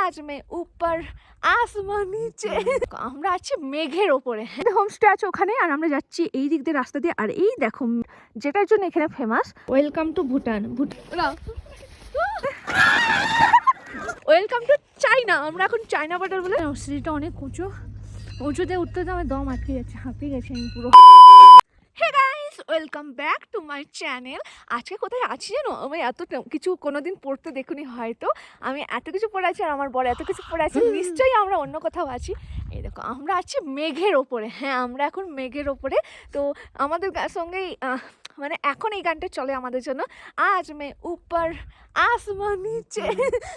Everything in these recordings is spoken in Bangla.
আজ মে উপর আসমান নিচে। আমরা আছি মেঘের ওপরে। হোমস্টে আছে ওখানে আর আমরা যাচ্ছি এই দিক দিয়ে রাস্তা দিয়ে। আর এই দেখো যেটার জন্য এখানে famous welcome to Bhutan Bhutan welcome to China আমরা এখন চাইনা বর্ডার বলে সিঁড়িটা অনেক উঁচু। উঁচুতে উঠতে তো আমার দম আটকে যাচ্ছে হাঁপিয়ে গেছে আমি পুরো। Hey guys welcome back to my channel আজকে কোথায় আছি জানো? আমি এত কিছু কোনোদিন পড়তে দেখুনি হয়তো। আমি এত কিছু পড়ে আছি আর আমার বড় এত কিছু পড়ে আছে নিশ্চয়ই আমরা অন্য কোথাও আছি। এই দেখো আমরা আছি মেঘের ওপরে। হ্যাঁ আমরা এখন মেঘের ওপরে। তো আমাদের সঙ্গেই মানে এখন এই গানটা চলে আমাদের জন্য। আজ মে উপর আসমান নিচে।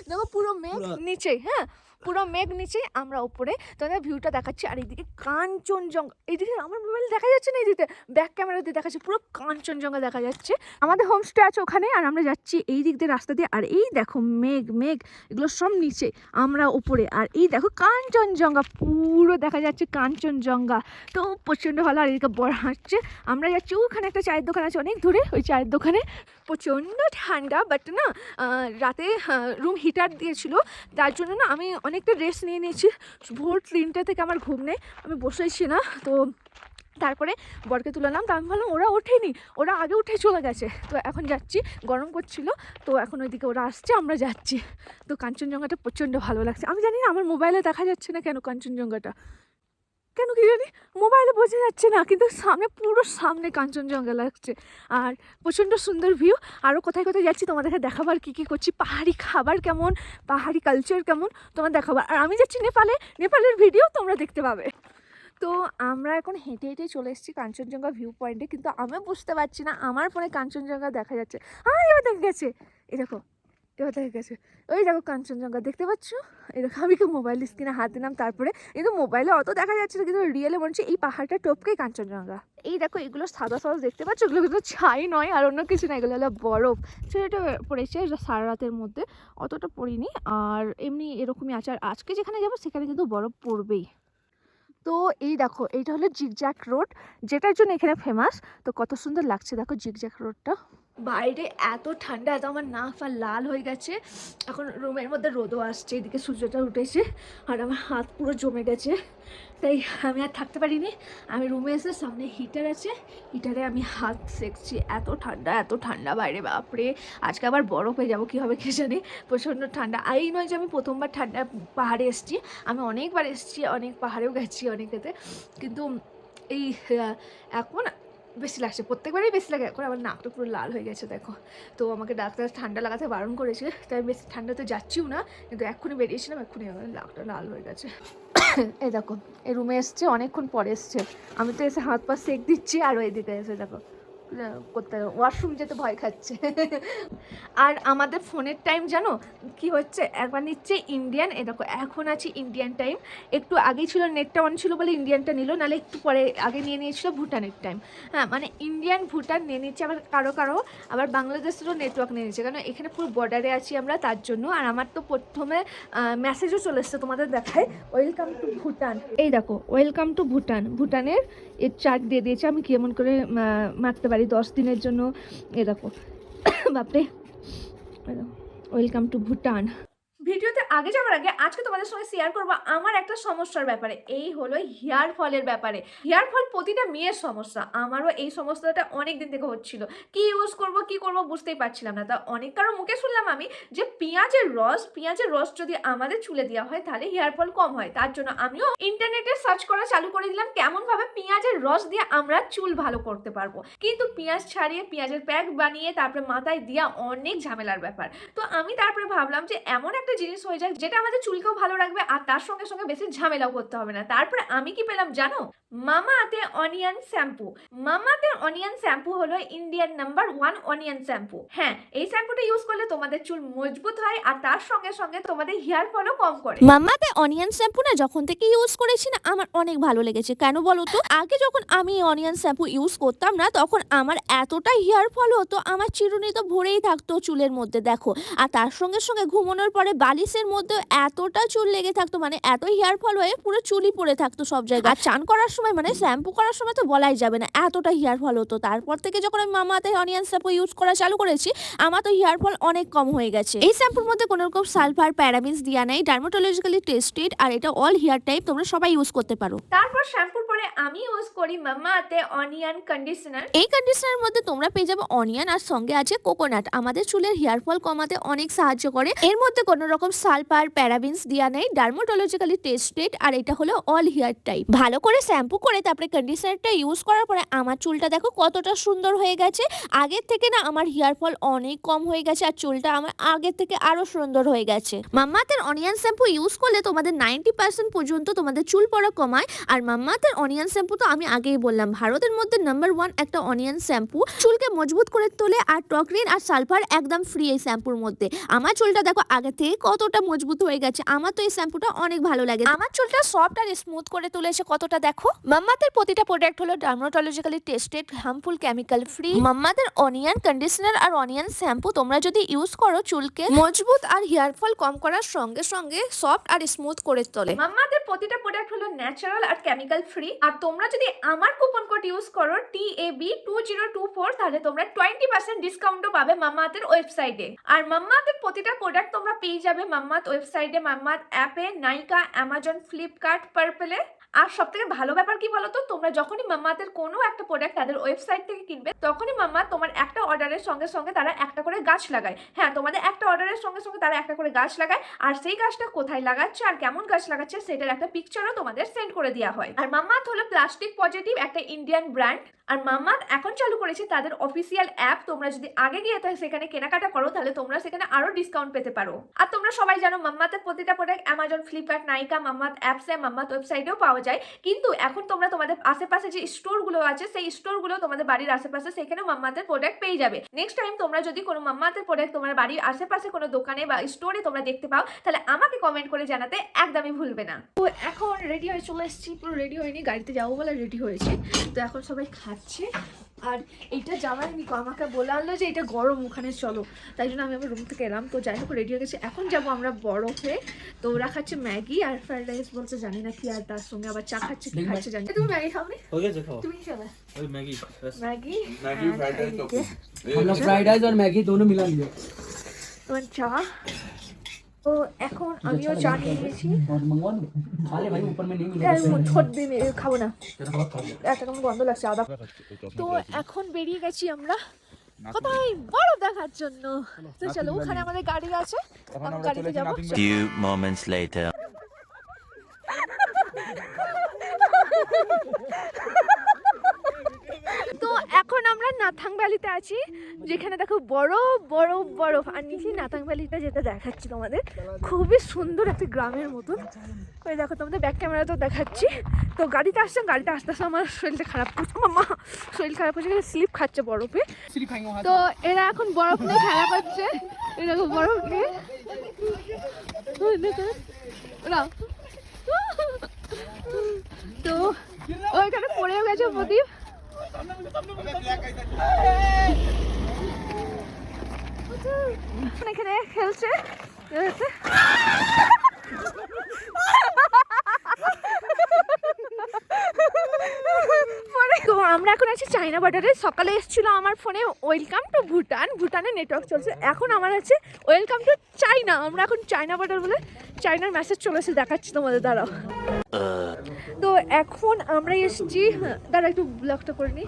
দেখো পুরো মেঘ নিচে হ্যাঁ। পুরো মেঘ নিচে আমরা উপরে। তোমাদের ভিউটা দেখাচ্ছি আর এইদিকে কাঞ্চনজঙ্ঘা। এইদিকে আমার মোবাইল দেখা যাচ্ছে না এইদিকে? ব্যাক ক্যামেরা দিয়ে দেখাচ্ছে, পুরো কাঞ্চনজঙ্ঘা দেখা যাচ্ছে। আমাদের হোমস্টে আছে ওখানে আর আমরা যাচ্ছি এই দিক দিয়ে রাস্তা দিয়ে। আর এই দেখো মেঘ মেঘ, এগুলো সব নিচে, আমরা উপরে। আর এই দেখো কাঞ্চনজঙ্ঘা, পুরো দেখা যাচ্ছে কাঞ্চনজঙ্ঘা। তো প্রচণ্ড ভালো, আর এদিকে বড় হাঁটছে আমরা যাচ্ছি, ওখানে একটা চায়ের দোকান আছে, অনেক দূরে। ওই চায়ের দোকানে প্রচণ্ড ঠান্ডা বাট না রাতে রুম হিটার দিয়েছিল। তার জন্য না, আমি অনেকটা রেস্ট নিয়ে নিয়েছি। ভোর তিনটে থেকে আমার ঘুম নেই, আমি বসেছি না। তো তারপরে বরকে তুলালাম তা আমি ভাবলাম ওরা ওঠেনি, ওরা আগে উঠে চলে গেছে। তো এখন যাচ্ছি, গরম করছিল, তো এখন ওইদিকে ওরা আসছে, আমরা যাচ্ছি। তো কাঞ্চনজঙ্ঘাটা প্রচণ্ড ভালো লাগছে। আমি জানি না, আমার মোবাইলে দেখা যাচ্ছে না কেন কাঞ্চনজঙ্ঘাটা। কেন কি জানি? মোবাইলে বোঝা যাচ্ছে না, কিন্তু সামনে, পুরো সামনে কাঞ্চনজঙ্ঘা লাগছে। আর প্রচণ্ড সুন্দর ভিউ আরও কোথায় কোথায় যাচ্ছি তোমাদেরকে দেখাবার কী কী করছি। পাহাড়ি খাবার কেমন? পাহাড়ি কালচার কেমন? তোমার দেখাবার আর আমি যাচ্ছি নেপালে। নেপালের ভিডিও তোমরা দেখতে পাবে। তো আমরা এখন হেঁটে হেঁটে চলে এসেছি কাঞ্চনজঙ্ঘা ভিউ পয়েন্টে কিন্তু আমি বুঝতে পারছি না, আমার ফোনে কাঞ্চনজঙ্ঘা দেখা যাচ্ছে। হ্যাঁ এবার দেখা গেছে। দেখো এবার দেখা গেছে। ওই দেখো কাঞ্চনজঙ্ঘা, দেখতে পাচ্ছ? দেখো, আমি কি মোবাইল স্ক্রিনে হাত দিলাম, তারপরে কিন্তু মোবাইলে অত দেখা যাচ্ছে না, কিন্তু রিয়েলে মনে হচ্ছে এই পাহাড়টা টপকেই কাঞ্চনজঙ্ঘা। এই দেখো, এগুলো সাদা সাদা দেখতে পাচ্ছ? এগুলো কিন্তু ছাই নয় আর অন্য কিছু না, এগুলো হলো বরফ। সেটা পড়েছে সারা রাতের মধ্যে, অতটা পড়িনি। আর এমনি এরকমই আছে। আর আজকে যেখানে যাব, সেখানে কিন্তু বরফ পড়বেই। তো এই দেখো, এইটা হলো জিগজ্যাক রোড, যেটার জন্য এখানে ফেমাস তো কত সুন্দর লাগছে, দেখো জিগজ্যাক রোডটা। বাইরে এত ঠান্ডা, এত আমার নাক ফা লাল হয়ে গেছে। এখন রুমের মধ্যে রোদও আসছে, এদিকে সূর্যটা উঠেছে আর আমার হাত পুরো জমে গেছে। তাই আমি আর থাকতে পারিনি। আমি রুমে এসে সামনে হিটার আছে হিটারে আমি হাত সেকছি। এত ঠান্ডা এত ঠান্ডা, বাইরে বাপরে। আজকে আবার বরফ হয়ে যাব, কী হবে কে জানে? প্রচণ্ড ঠান্ডা। আর এই নয় যে আমি প্রথমবার ঠান্ডা পাহাড়ে এসেছি, আমি অনেকবার এসেছি, অনেক পাহাড়েও গেছি অনেকেতে কিন্তু এই এখন বেশি লাগছে, প্রত্যেকবারই বেশি লাগে। এখন আমার নাকটা পুরো লাল হয়ে গেছে, দেখো। তো আমাকে ডাক্তার ঠান্ডা লাগাতে বারণ করেছে তাই বেশি ঠান্ডাতে যাচ্ছিও না, কিন্তু এক্ষুনি বেরিয়েছিলাম, এক্ষুনি আমার নাকটা লাল হয়ে গেছে। এই দেখো, এই রুমে এসছে, অনেকক্ষণ পরে এসছে। আমি তো এসে হাত পা সেক দিচ্ছি, আর ওই দিকে এসে দেখো। করতে ওয়াশরুম যেতে ভয় খাচ্ছে। আর আমাদের ফোনের টাইম জানো? কি হচ্ছে? একবার নিচ্ছে ইন্ডিয়ান এ দেখো, এখন আছি ইন্ডিয়ান টাইম একটু আগেই ছিল নেটটা অন ছিল বলে ইন্ডিয়ানটা নিল, নাহলে একটু পরে আগে নিয়ে নিয়েছিল ভুটানের টাইম হ্যাঁ মানে ইন্ডিয়ান ভুটান নিয়ে নিচ্ছে আবার কারও কারও, আবার বাংলাদেশেরও নেটওয়ার্ক নিয়ে নিচ্ছে। কারণ এখানে পুরো বর্ডারে আছি আমরা, তার জন্য। আর আমার তো প্রথমে মেসেজও চলে এসছে তোমাদের দেখায়। Welcome to Bhutan. এই দেখো ওয়েলকাম টু ভুটান। ভুটানের এর চার্ট দিয়ে দিয়েছে। আমি কেমন করে মারতে পারি? দশ দিনের জন্য এ দেখো বাপরে ওয়েলকাম টু ভুটান ভিডিওতে আগে যাওয়ার আগে আজকে তোমাদের সঙ্গে শেয়ার করব আমার একটা সমস্যার ব্যাপারে। এই হলো হেয়ার ফলের ব্যাপারে। হেয়ার ফল প্রতিটা মেয়ের সমস্যা। আমারও এই সমস্যাটা অনেক দিন থেকে হচ্ছিল। কি ইউজ করব, কি করব বুঝতেই পারছিলাম না। তা অনেক কারও মুখে শুনলাম আমি যে পেঁয়াজের রস পেঁয়াজের রস যদি আমাদের চুলে দেওয়া হয় তাহলে হেয়ার ফল কম হয়। তার জন্য আমিও ইন্টারনেটে সার্চ করা চালু করে দিলাম কেমন ভাবে পেঁয়াজের রস দিয়ে আমরা চুল ভালো করতে পারব। কিন্তু পেঁয়াজ ছাড়িয়ে পেঁয়াজের প্যাক বানিয়ে তারপরে মাথায় দেওয়া অনেক ঝামেলার ব্যাপার। তো আমি তারপরে ভাবলাম যে এমন একটা জিনিস হয়ে যায় যেটা আমাদের চুলকেও ভালো রাখবে আর তার সঙ্গে সঙ্গে বেশি ঝামেলাও করতে হবে না। তারপরে আমি কি পেলাম জানো? Mamaearth onion shampoo Mamaearth onion shampoo হলো Indian number one onion shampoo হ্যাঁ এই শ্যাম্পুটা ইউজ করলে তোমাদের চুল মজবুত হয় আর তার সঙ্গে সঙ্গে তোমাদের হেয়ার ফলও কম করে। মাম্মাতে অনিয়ন শ্যাম্পু না যখন থেকে ইউজ করেছি না, আমার অনেক ভালো লেগেছে। কেন বলো তো? আগে যখন আমি অনিয়ন শ্যাম্পু ইউজ করতাম না, তখন আমার এতটা হেয়ার ফল হতো, আমার চিরুনি তো ভরেই থাকতো চুলের মধ্যে, দেখো। আর তার সঙ্গে সঙ্গে ঘুমানোর পরে বালিশের মধ্যে এতটা চুল লেগে থাকতো মানে এত হেয়ার ফল হয়ে পুরো চুলই পড়ে থাকতো সব জায়গায়। আর চান করার সময় মানে শ্যাম্পু করার সময় তো বলাই যাবে না এতটা হেয়ার ফল হতো। তারপর থেকে যখন আমি মামা মামাতে অনিয়ন শ্যাম্পু ইউজ করা চালু করেছি আমার তো হেয়ার ফল অনেক কম হয়ে গেছে। এই শ্যাম্পুর মধ্যে কোনো রকম সালফার প্যারাবিনস দেওয়া নেই ডার্মাটোলজিক্যালি টেস্টেড আর এটা অল হেয়ার টাইপ তোমরা সবাই ইউজ করতে পারো। তারপর শ্যাম্পুর পরে আমি ইউজ করি মাম্মা আতে অনিয়ন কন্ডিশনার এই কন্ডিশনারের মধ্যে তোমরা পেয়ে যাবে অনিয়ন আর সঙ্গে আছে কোকোনাট আমাদের চুলের হেয়ার ফল কমাতে অনেক সাহায্য করে। এর মধ্যে কোনো রকম সালফার প্যারাবিনস দেওয়া নেই। ডার্মাটোলজিক্যালি টেস্টেড আর এটা হলো অল হেয়ার টাইপ ভালো করে শ্যাম্পু করে তারপরে কন্ডিশনারটা ইউজ করার পরে আমার চুলটা দেখো কতটা সুন্দর হয়ে গেছে। আগের থেকে না আমার হেয়ার ফল অনেক কম হয়ে গেছে আর চুলটা আমার আগের থেকে আরও সুন্দর হয়ে গেছে। মাম্মাতের অনিয়ন শ্যাম্পু ইউজ করলে তোমাদের নাইনটি পার্সেন্ট পর্যন্ত তোমাদের চুল পড়া কমায়। আর মাম্মাতের অনিয়ন শ্যাম্পু তো আমি আগেই বললাম। ভারতের মধ্যে নাম্বার ওয়ান একটা অনিয়ন শ্যাম্পু চুলকে মজবুত করে তোলে আর টকরিন আর সালফার একদম ফ্রি এই শ্যাম্পুর মধ্যে। আমার চুলটা দেখো আগে থেকে কতটা মজবুত হয়ে গেছে। আমার তো এই শ্যাম্পুটা অনেক ভালো লাগে। আমার চুলটা সফট আর স্মুথ করে তুলেছে কতটা দেখো? মাম্মাতের প্রতিটা প্রোডাক্ট হলো dermatologically tested harmful chemical free মাম্মাদের onion conditioner আর অনিয়ন শ্যাম্পু তোমরা যদি ইউজ করো চুলকে, মজবুত আর হেয়ার ফল কম করার সঙ্গে সঙ্গে সফট আর স্মুথ করে তোলে। মাম্মাদের প্রতিটা প্রোডাক্ট হলো ন্যাচারাল আর কেমিক্যাল ফ্রি আর তোমরা যদি আমার কুপন কোড ইউজ করো T A B two zero two four তাহলে তোমরা টোয়েন্টি পার্সেন্ট ডিসকাউন্টও পাবে মাম্মাতের ওয়েবসাইটে আর মাম্মাতের প্রতিটা প্রোডাক্ট তোমরা পেয়ে যাবে মাম্মাত ওয়েবসাইটে মাম্মাত অ্যাপে নাইকা অ্যামাজন ফ্লিপকার্ট পার্পেলে আর সব থেকে ভালো ব্যাপার কি বলতো? তোমরা যখনই মাম্মাতের কোনো একটা প্রোডাক্ট তাদের ওয়েবসাইট থেকে কিনবে, তখনই মাম্মা তোমার একটা অর্ডারের সঙ্গে সঙ্গে তারা একটা করে গাছ লাগায়। হ্যাঁ তোমাদের একটা অর্ডারের সঙ্গে সঙ্গে তারা একটা করে গাছ লাগায়। আর সেই গাছটা কোথায় লাগাচ্ছে আর কেমন গাছ লাগাচ্ছে সেটার একটা পিকচারও তোমাদের সেন্ড করে দেওয়া হয়। আর মাম্মাত হলো প্লাস্টিক পজিটিভ একটা ইন্ডিয়ান ব্র্যান্ড আর মাম্মাত এখন চালু করেছে তাদের অফিসিয়াল অ্যাপ তোমরা যদি আগে গিয়ে সেখানে কেনাকাটা করো, তাহলে তোমরা সেখানে আরও ডিসকাউন্ট পেতে পারো। আর তোমরা সবাই জানো মাম্মাতের প্রতিটা product Amazon Flipkart Nykaa Mamaearth অ্যাপসে মাম্মাত ওয়েবসাইটেও পাওয়া যায়। কিন্তু এখন তোমরা তোমাদের আশেপাশে যে স্টোরগুলো আছে, সেই স্টোরগুলো তোমাদের বাড়ির আশেপাশে সেখানে মাম্মাদের প্রোডাক্ট পেয়ে যাবে। নেক্সট টাইম তোমরা যদি কোনো মাম্মাদের প্রোডাক্ট তোমার বাড়ির আশেপাশে কোনো দোকানে বা স্টোরে তোমরা দেখতে পাও, তাহলে আমাকে কমেন্ট করে জানাতে একদমই ভুলবে না। তো এখন রেডি হয়ে চলে এসেছি, পুরো রেডি হয়নি, গাড়িতে যাব বলে রেডি হয়েছে। তো এখন সবাই খাচ্ছে। আর এইটা জামাই আমি আমাকে বলে আনলো যে এটা গরম ওখানে চলো। তাই জন্য আমি আমার রুম থেকে এলাম। তো যাই হোক রেডি হয়ে গেছে। এখন যাব আমরা বরফে। তো ওরা খাচ্ছে ম্যাগি আর ফ্রাইড রাইস বলছে জানি না কি আর তার সঙ্গে। আবার চা খাচ্ছে কি খাচ্ছে জানি তুমি ম্যাগি খাওনি তুমি খাবে। Maggi Maggi? হ্যাঁ, ম্যাগি ফ্রাইড রাইস আর ম্যাগি দোনো মিলা লিয়ে তোমার চা? তো এখন আমিও চা নিয়ে গেছি ছোটবে হ্যাঁ, খাব না। একটা কেমন গন্ধ লাগছে আদা। তো এখন বেরিয়ে গেছি আমরা কোথায়? বরফ দেখার জন্য। তো চলো ওখানে আমাদের গাড়ি আছে। গাড়িতে যাব। few moments তো এখন আমরা নাথাং ভ্যালিতে আছি, যেখানে দেখো বরফ বরফ বরফ। আর নিচে নাথাং ভ্যালিটা যেটা দেখাচ্ছি তোমাদের, খুবই সুন্দর একটা গ্রামের মতন। ওই দেখো তোমাদের ব্যাক ক্যামেরা তো দেখাচ্ছি। তো গাড়িতে আসছে, গাড়িতে আসতে আসতে আমার শরীরটা খারাপ করছে। মা শরীর খারাপ হচ্ছে স্লিপ খাচ্ছে বরফে। তো এরা এখন বরফ নিয়ে খেলা করছে। দেখো বরফ নিয়ে তো ওইখানে পড়েও গেছে প্রদীপ। এখানে খেলছে। আমরা এখন আছি চাইনা বর্ডারে সকালে এসেছিল আমার ফোনে ওয়েলকাম টু ভুটান ভুটানে নেটওয়ার্ক চলছে এখন আমার আছে ওয়েলকাম টু চাইনা আমরা এখন চাইনা বর্ডার বলে চাইনার মেসেজ চলেছে দেখাচ্ছি তোমাদের দ্বারা তো এখন আমরা এসেছি হ্যাঁ, দাঁড়া একটু ব্লগটা করে নিই।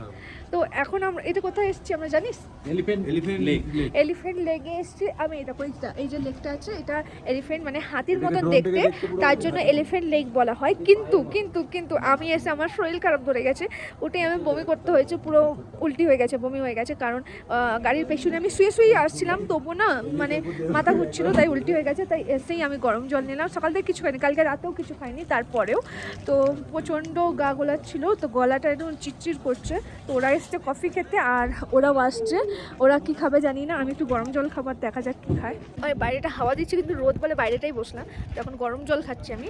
তো এখন আমরা এটা কোথায় এসেছি আমরা জানিস? এলিফ্যান্ট এলিফ্যান্ট লেক এলিফ্যান্ট লেগে এসেছি। আমি এটা কইটা এই যে লেকটা আছে এটা এলিফ্যান্ট মানে হাতির মতন দেখতে। তার জন্য এলিফ্যান্ট লেক বলা হয়। কিন্তু কিন্তু কিন্তু আমি এসে আমার শরীর খারাপ ধরে গেছে। ওটাই আমি বমি করতে হয়েছে পুরো উল্টি হয়ে গেছে বমি হয়ে গেছে। কারণ গাড়ির পেছনে আমি শুয়ে শুয়ে আসছিলাম তবু না মানে মাথা ঘুরছিল তাই উল্টি হয়ে গেছে। তাই এসেই আমি গরম জল নিলাম। সকাল থেকে কিছু খাইনি কালকে রাতেও কিছু খাইনি তারপরেও। তো প্রচণ্ড গা গোলাচ্ছিল তো গলাটা একদম চিটচিট করছে। তো ওরাই এসছে কফি খেতে আর ওরাও আসছে। ওরা কি খাবে জানি না, আমি একটু গরম জল খাবার দেখা যাক কি খায়। ওই বাইরেটা হাওয়া দিচ্ছে কিন্তু রোদ বলে বাইরেটাই বসলাম। তো এখন গরম জল খাচ্ছি আমি।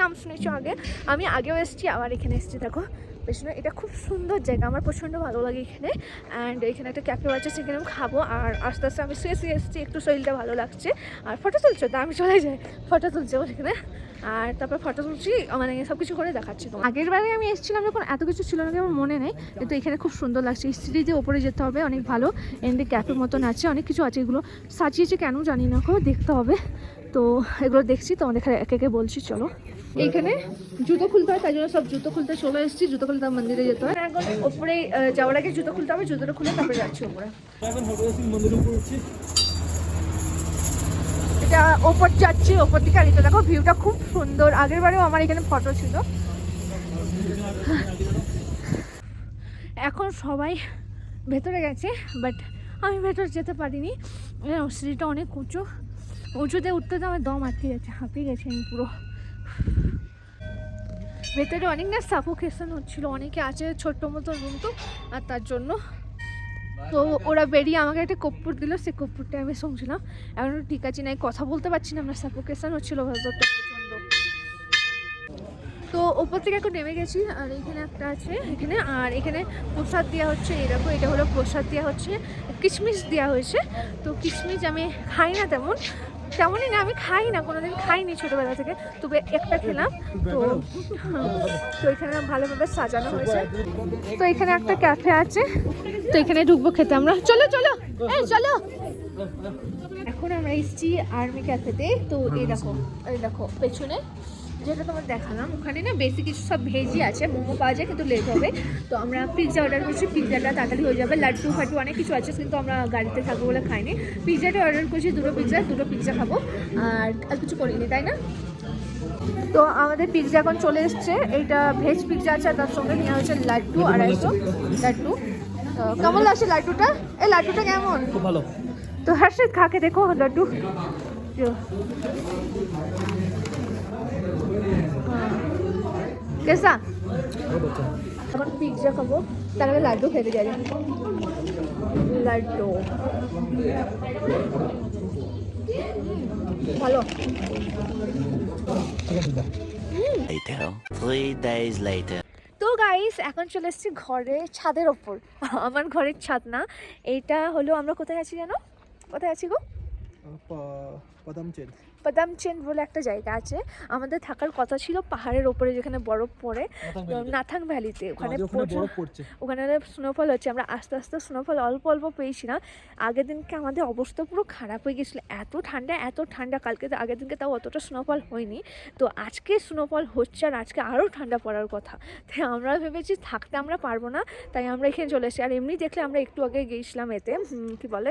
নাম শুনেছো আগে। আমি আগেও এসেছি, আবার এখানে এসেছি, দেখো। পেছনে, এটা খুব সুন্দর জায়গা, আমার প্রচণ্ড ভালো লাগে এখানে। অ্যান্ড এখানে একটা ক্যাফে আছে সেখানে আমি খাব। আর আস্তে আস্তে আমি শুয়ে শুয়ে এসেছি, একটু শরীরটা ভালো লাগছে। আর ফটো তুলছো? তা আমি চলে যাই ফটো তুলছে সেখানে আর তারপর ফটো তুলছি মানে সব কিছু করে দেখাচ্ছি তোমার আগের বারে আমি এসেছিলাম যখন, এত কিছু ছিল না আমার মনে নেই। কিন্তু এখানে খুব সুন্দর লাগছে সিঁড়ি দিয়ে ওপরে যেতে হবে, অনেক ভালো। এমনি ক্যাফের মতন আছে, অনেক কিছু আছে, এগুলো সাজিয়েছে কেন জানি না দেখতে হবে। তো এগুলো দেখছি তো আমাদের এখানে একে একে বলছি চলো। এইখানে জুতো খুলতে হয় তাই জন্য সব জুতো খুলতে চলে এসেছি জুতো খুলতে মন্দিরে যেতে হয়। এখন ওপরে যাওয়ার আগে জুতো খুলতে হবে জুতোটা খুলে তারপরে যাচ্ছি ওপরে। এটা ওপর যাচ্ছি ওপর দিকে আর দেখো ভিউটা খুব সুন্দর। আগের বারেও আমার এখানে ফটো ছিল। এখন সবাই ভেতরে গেছে বাট আমি ভেতরে যেতে পারিনি। সিঁড়িটা অনেক উঁচু। উঁচুতে উঠতে তো আমার দম আটকে যাচ্ছে, হাঁপিয়ে গেছে আমি পুরো। ভেতরে অনেক না সাফোকেশন হচ্ছিল, অনেকে আছে ছোট্ট মতো রুম তো, আর তার জন্য। তো ওরা বেরিয়ে আমাকে একটা কপ্পুর দিল সেই কপ্পুরটা আমি শুনছিলাম। এখন ঠিক আছে না কথা বলতে পারছি না, আমার সাফোকেশন হচ্ছিল ভেতরটা প্রচণ্ড। তো ওপর থেকে এখন নেমে গেছি, আর এখানে একটা আছে, এখানে, আর এখানে প্রসাদ দেওয়া হচ্ছে এরকম এটা হলো প্রসাদ দেওয়া হচ্ছে, কিশমিশ দেওয়া হয়েছে। তো কিশমিশ আমি খাই না তেমন তেমনই না, আমি খাই না, কোনোদিন খাইনি ছোটোবেলা থেকে। তবে একটা খেলাম, তো তো এখানে ভালোভাবে সাজানো হয়েছে। তো এখানে একটা ক্যাফে আছে, তো এখানে ঢুকবো খেতে আমরা। চলো চলো হ্যাঁ চলো। এখন আমরা এসছি আর্মি ক্যাফেতে, তো এই দেখো এই দেখো, পেছনে। যেটা তোমার দেখালাম ওখানে না বেশি কিছু সব ভেজই আছে মোমো পাওয়া যায় কিন্তু লেট হবে। তো আমরা পিৎজা অর্ডার করছি পিৎজাটা তাড়াতাড়ি হয়ে যাবে। লাড্ডু ফাড্ডু অনেক কিছু আছে কিন্তু আমরা গাড়িতে থাকব বলে খাইনি। পিৎজাটা অর্ডার করছি দুটো পিৎজা দুটো পিৎজা খাব। আর আর কিছু করিনি তাই না? তো আমাদের পিৎজা এখন চলে এসছে। এইটা ভেজ পিৎজা আছে আর তার সঙ্গে নেওয়া হয়েছে লাড্ডু আড়াইশো লাড্ডু। তো কেমন লাগছে লাড্ডুটা? এই লাড্ডুটা কেমন? খুব ভালো। তো হর্ষিত খাকে দেখো লাড্ডু। কেসা এখন পিৎজা খাব। তার লাড্ডু খেতে যাই। লাড্ডু। ভালো। তো গাইস এখন চলে এসেছি ঘরে ছাদের ওপর। আমার ঘরের ছাদ না। এইটা হলো আমরা কোথায় আছি জানো? কোথায় আছি গো? পদামচেন। বলে একটা জায়গা আছে। আমাদের থাকার কথা ছিল পাহাড়ের ওপরে যেখানে বরফ পড়ে। নাথাং ভ্যালিতে। ওখানে ওখানে স্নোফল হচ্ছে। আমরা আস্তে আস্তে স্নোফল অল্প অল্প পেয়েছিলাম আগের দিনকে আমাদের অবস্থা পুরো খারাপ হয়ে গেছিল। এত ঠান্ডা এত ঠান্ডা। কালকে তো আগের দিনকে তাও অতটা স্নোফল হয়নি। তো আজকে স্নোফল হচ্ছে আর আজকে আরও ঠান্ডা পড়ার কথা। তাই আমরা ভেবেছি থাকতে আমরা পারব না। তাই আমরা এখানে চলে এসেছি। আর এমনি দেখলে আমরা একটু আগে গিয়েছিলাম এতে কি বলে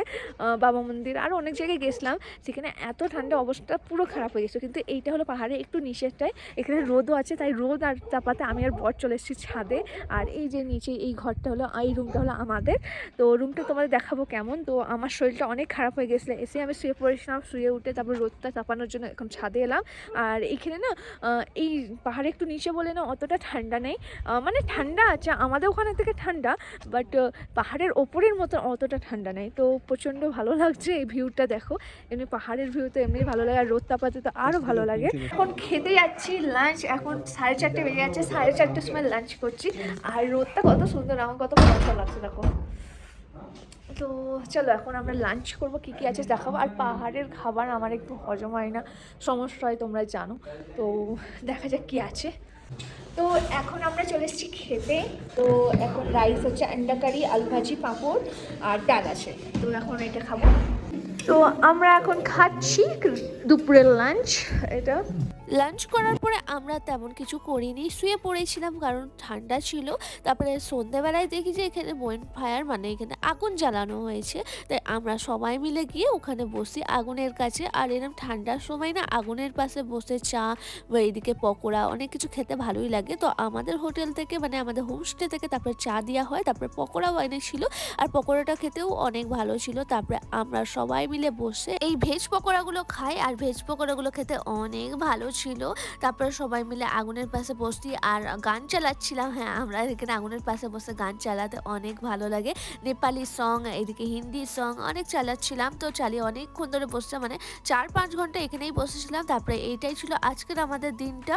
বাবা মন্দির। আরও অনেক জায়গায় গেছিলাম। সেখানে এত ঠান্ডা অবস্থা, পুরো খারাপ হয়ে গেছিল কিন্তু এইটা হলো পাহাড়ে একটু নিচেরটায় এখানে রোদও আছে, তাই রোদ আর চাপাতে আমি আর বর চলে এসেছি ছাদে। আর এই যে নিচে এই ঘরটা হলো, এই রুমটা হলো আমাদের। তো রুমটা তোমাদের দেখাবো কেমন। তো আমার শরীরটা অনেক খারাপ হয়ে গেছিল এসে আমি শুয়ে পড়েছিলাম, শুয়ে উঠে তারপর রোদটা চাপানোর জন্য এখন ছাদে এলাম। আর এখানে না এই পাহাড়ে একটু নিচে বলে না, অতটা ঠান্ডা নেই। মানে ঠান্ডা আছে, আমাদের ওখানে থেকে ঠান্ডা বাট পাহাড়ের ওপরের মতো অতটা ঠান্ডা নেই। তো প্রচণ্ড ভালো লাগছে এই ভিউটা দেখো। এমনি পাহাড়ের ভিউ তো এমনি ভালো লাগে আর রোদ তাপাতে তো আরও ভালো লাগে। এখন খেতে যাচ্ছি লাঞ্চ এখন সাড়ে চারটে বেজে যাচ্ছে সাড়ে চারটের সময় লাঞ্চ করছি। আর রোদটা কত সুন্দর আমার কত ভালো লাগছে দেখো। তো চলো এখন আমরা লাঞ্চ করব কী কী আছে দেখাবো। আর পাহাড়ের খাবার আমার একটু হজম হয় না সমস্যা হয় তোমরা জানো। তো দেখা যাক কী আছে। তো এখন আমরা চলে এসেছি খেতে। তো এখন রাইস হচ্ছে আন্ডা কারি আলু ভাজি পাঁপড় আর ডাল আছে। তো এখন এটা খাব। তো আমরা এখন খাচ্ছি দুপুরের লাঞ্চ এটা। লাঞ্চ করার পরে আমরা তেমন কিছু করিনি, শুয়ে পড়েছিলাম কারণ ঠান্ডা ছিল। তারপরে সন্ধেবেলায় দেখি যে এখানে বয়েন ফায়ার মানে এখানে আগুন জ্বালানো হয়েছে। তাই আমরা সবাই মিলে গিয়ে ওখানে বসি আগুনের কাছে। আর এরকম ঠান্ডার সময় না, আগুনের পাশে বসে চা বা এইদিকে পকোড়া, অনেক কিছু খেতে ভালোই লাগে। তো আমাদের হোটেল থেকে মানে আমাদের হোমস্টে থেকে তারপরে চা দেওয়া হয়। তারপরে পকোড়াও এনেছিল। আর পকোড়াটা খেতেও অনেক ভালো ছিল। তারপরে আমরা সবাই মিলে বসে এই ভেজ পকোড়াগুলো খাই। আর ভেজ পকোড়াগুলো খেতে অনেক ভালো ছিল। তারপরে সবাই মিলে আগুনের পাশে বসছি। আর গান চালাচ্ছিলাম। হ্যাঁ আমরা এখানে আগুনের পাশে বসে গান চালাতে অনেক ভালো লাগে। নেপালি সং এদিকে হিন্দি সং অনেক চালাচ্ছিলাম। তো চালিয়ে অনেকক্ষণ ধরে বসছে মানে চার পাঁচ ঘণ্টা এখানেই বসেছিলাম। তারপরে এইটাই ছিল আজকের আমাদের দিনটা।